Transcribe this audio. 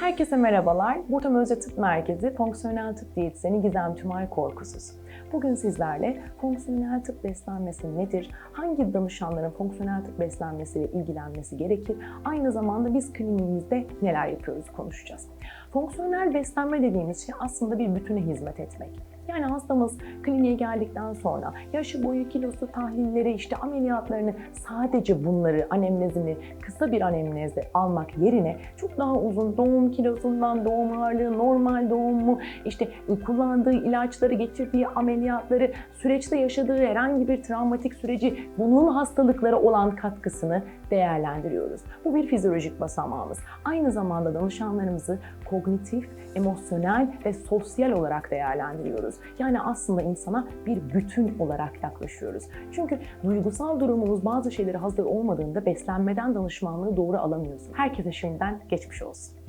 Herkese merhabalar. Burtam Özde Tıp Merkezi Fonksiyonel Tıp Diyetisyeni Gizem Tümay Korkusuz. Bugün sizlerle fonksiyonel tıp beslenmesi nedir? Hangi danışanların fonksiyonel tıp beslenmesiyle ilgilenmesi gerekir? Aynı zamanda biz kliniğimizde neler yapıyoruz konuşacağız. Fonksiyonel beslenme dediğimiz şey aslında bir bütüne hizmet etmek. Yani hastamız kliniğe geldikten sonra yaşı boyu, kilosu, tahlilleri, işte ameliyatlarını sadece bunları, anemnezini, kısa bir anemnezle almak yerine çok daha uzun doğum kilosundan, doğum ağırlığı, normal doğum mu, işte kullandığı ilaçları, geçirdiği ameliyatları, süreçte yaşadığı herhangi bir travmatik süreci, bunun hastalıklara olan katkısını değerlendiriyoruz. Bu bir fizyolojik basamağımız. Aynı zamanda danışanlarımızı kognitif, emosyonel ve sosyal olarak değerlendiriyoruz. Yani aslında insana bir bütün olarak yaklaşıyoruz. Çünkü duygusal durumumuz bazı şeyleri hazır olmadığında beslenmeden danışmanlığı doğru alamıyorsun. Herkese şimdiden geçmiş olsun.